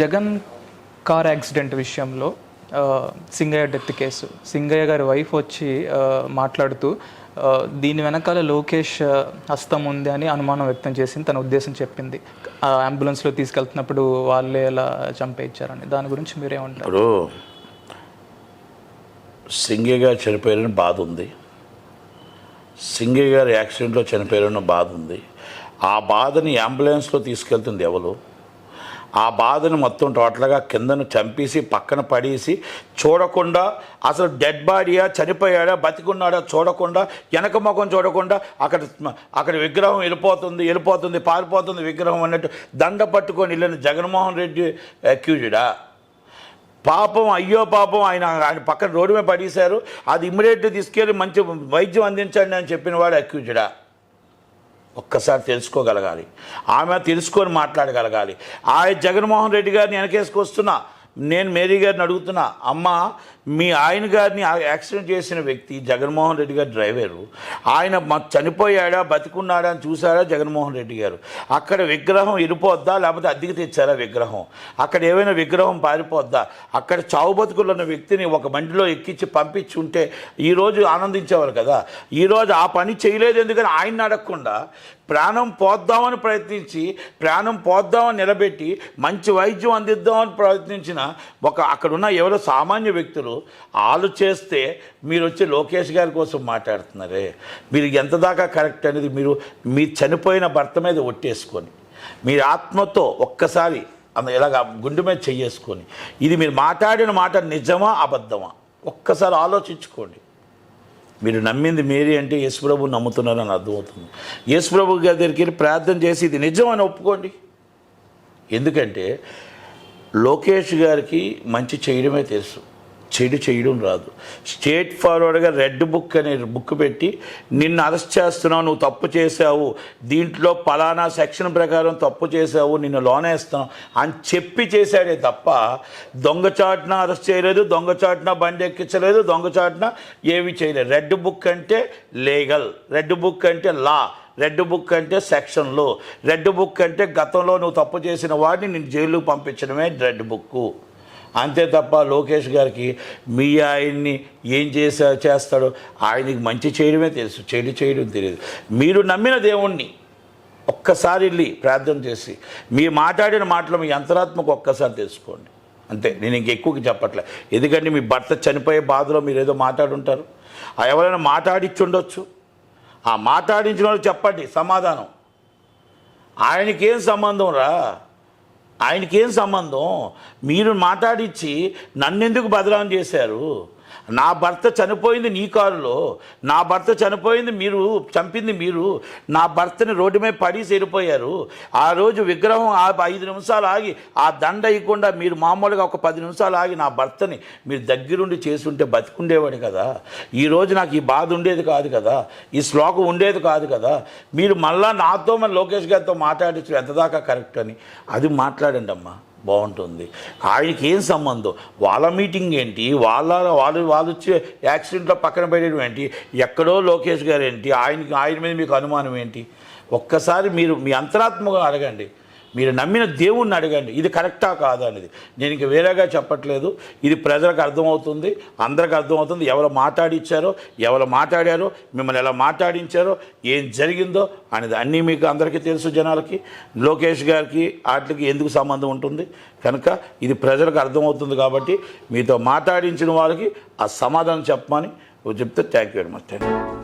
Jagan car accident విషయంలో Singayya death case. Singayya గారి wife వచ్చి మాట్లాడుతూ దీని వెనకాల లోకేష్ హస్తం ఉంది అని అనుమానం వ్యక్తం చేసింది. తన ఉద్దేశం చెప్పింది. ఆ అంబులెన్స్లో తీసుకెళ్తున్నప్పుడు వాళ్ళే ఎలా చంపేయించారని. దాని గురించి మీరేమంటారు? ఇప్పుడు సింగయ్య గారు చనిపోయారని బాధ ఉంది. సింగయ్య గారు యాక్సిడెంట్లో చనిపోయారని బాధ ఉంది. ఆ బాధని అంబులెన్స్లో తీసుకెళ్తుంది ఎవరు? ఆ బాధను మొత్తం టోటల్గా కిందను చంపేసి పక్కన పడేసి చూడకుండా అసలు డెడ్ బాడీయా చనిపోయాడా బతికున్నాడా చూడకుండా వెనక ముఖం చూడకుండా అక్కడ అక్కడ విగ్రహం వెళ్ళిపోతుంది వెళ్ళిపోతుంది పారిపోతుంది విగ్రహం అన్నట్టు దండ పట్టుకొని వెళ్ళిన జగన్మోహన్ రెడ్డి అక్యూజ్డా పాపం అయ్యో పాపం ఆయన ఆయన పక్కన రోడ్డు మీద పడేశారు. అది ఇమ్మీడియట్గా తీసుకెళ్ళి మంచి వైద్యం అందించండి అని చెప్పిన వాడు అక్యూజ్డా ఒక్కసారి తెలుసుకోగలగాలి. ఆమె తెలుసుకొని మాట్లాడగలగాలి. ఆ జగన్మోహన్ రెడ్డి గారిని వెనకేసుకొస్తున్నా. నేను మేరీ గారిని అడుగుతున్నా అమ్మ మీ ఆయన గారిని యాక్సిడెంట్ చేసిన వ్యక్తి జగన్మోహన్ రెడ్డి గారు డ్రైవరు ఆయన చనిపోయాడా బతికున్నాడా అని చూసాడా జగన్మోహన్ రెడ్డి గారు? అక్కడ విగ్రహం ఇరిపోద్దా లేకపోతే అద్దెకి తెచ్చారా విగ్రహం? అక్కడ ఏమైనా విగ్రహం పారిపోద్దా? అక్కడ చావు బతుకులు ఉన్న వ్యక్తిని ఒక బండిలో ఎక్కించి పంపించి ఉంటే ఈరోజు ఆనందించేవారు కదా? ఈరోజు ఆ పని చేయలేదు ఎందుకని ఆయన అడగకుండా ప్రాణం పోద్దామని ప్రయత్నించి ప్రాణం పోద్దామని నిలబెట్టి మంచి వైద్యం అందిద్దామని ప్రయత్నించిన ఒక అక్కడున్న ఎవరో సామాన్య వ్యక్తులు ఆలోచేస్తే మీరు వచ్చి లోకేష్ గారి కోసం మాట్లాడుతున్నారే. మీరు ఎంత దాకా కరెక్ట్ అనేది మీరు మీ చనిపోయిన భర్త మీద ఒట్టేసుకొని మీరు ఆత్మతో ఒక్కసారి అంద ఇలాగ గుండె మీద చెయ్యేసుకొని ఇది మీరు మాట్లాడిన మాట నిజమా అబద్ధమా? ఒక్కసారి ఆలోచించుకోండి. మీరు నమ్మింది మేరీ అంటే యేసుప్రభు నమ్ముతున్నారని అర్థమవుతుంది. యేసుప్రభు గారి దగ్గరికి వెళ్ళి ప్రార్థన చేసి ఇది నిజం అని ఒప్పుకోండి. ఎందుకంటే లోకేష్ గారికి మంచి చేయడమే తెలుసు. చెడు చేయడం రాదు. స్టేట్ ఫార్వర్డ్గా రెడ్ బుక్ అనే బుక్ పెట్టి నిన్ను అరెస్ట్ చేస్తున్నావు నువ్వు తప్పు చేసావు దీంట్లో పలానా సెక్షన్ ప్రకారం తప్పు చేసావు నిన్ను లోనేస్తాం అని చెప్పి చేశాడే తప్ప దొంగచాటున అరెస్ట్ చేయలేదు దొంగచాటున బండి ఎక్కించలేదు దొంగచాటున ఏమి చేయలేదు. రెడ్ బుక్ అంటే లీగల్ రెడ్ బుక్ అంటే లా. రెడ్ బుక్ అంటే సెక్షన్లు. రెడ్ బుక్ అంటే గతంలో నువ్వు తప్పు చేసిన వాడిని నేను జైలుకు పంపించడమే రెడ్ బుక్. అంతే తప్ప లోకేష్ గారికి మీ ఆయన్ని ఏం చేసా చేస్తాడో ఆయనకి మంచి చేయడమే తెలుసు. చెడు చేయడం తెలియదు. మీరు నమ్మిన దేవుణ్ణి ఒక్కసారి వెళ్ళి ప్రార్థన చేసి మీ మాట్లాడిన మాటలు మీ అంతరాత్మకు ఒక్కసారి తెలుసుకోండి. అంతే. నేను ఇంక ఎక్కువగా చెప్పట్లే. ఎందుకంటే మీ భర్త చనిపోయే బాధలో మీరు ఏదో మాట్లాడుంటారు. ఎవరైనా మాట్లాడిచ్చుండొచ్చు. ఆ మాట్లాడించిన వాళ్ళు చెప్పండి సమాధానం. ఆయనకేం సంబంధం రా? ఆయనకేం సంబంధం? మీరు మాట్లాడిచ్చి నన్నెందుకు బదలాం చేశారు? నా భర్త చనిపోయింది నీ కారులో. నా భర్త చనిపోయింది మీరు చంపింది మీరు. నా భర్తని రోడ్డు మీద పడి చేరిపోయారు ఆ రోజు విగ్రహం ఆ ఐదు నిమిషాలు ఆగి ఆ దండ ఇవ్వకుండా మీరు మామూలుగా ఒక పది నిమిషాలు ఆగి నా భర్తని మీరు దగ్గరుండి చేసుంటే బతికుండేవాడు కదా. ఈరోజు నాకు ఈ బాధ ఉండేది కాదు కదా. ఈ శ్లోకం ఉండేది కాదు కదా. మీరు మళ్ళా నాతో మన లోకేష్ గారితో మాట్లాడించారు ఎంత దాకా కరెక్ట్ అని. అది మాట్లాడండి అమ్మా బాగుంటుంది. ఆయనకి ఏం సంబంధం? వాళ్ళ మీటింగ్ ఏంటి? వాళ్ళ వాళ్ళు వాళ్ళు వచ్చే యాక్సిడెంట్లో పక్కన పెట్టడం ఏంటి? ఎక్కడో లోకేష్ గారు ఏంటి? ఆయనకి ఆయన మీద మీకు అనుమానం ఏంటి? ఒక్కసారి మీరు మీ అంతరాత్మగా అడగండి. మీరు నమ్మిన దేవుణ్ణి అడగండి. ఇది కరెక్టా కాదా అనేది. నేను ఇంక వేరేగా చెప్పట్లేదు. ఇది ప్రజలకు అర్థమవుతుంది. అందరికి అర్థమవుతుంది. ఎవరు మాట్లాడిచ్చారో ఎవరు మాట్లాడారో మిమ్మల్ని ఎలా మాట్లాడించారో ఏం జరిగిందో అనేది అన్నీ మీకు అందరికీ తెలుసు జనాలకి. లోకేష్ గారికి వాటికి ఎందుకు సంబంధం ఉంటుంది? కనుక ఇది ప్రజలకు అర్థమవుతుంది కాబట్టి మీతో మాట్లాడించిన వాళ్ళకి ఆ సమాధానం చెప్పమని చెప్తే thank you very much. Thank you.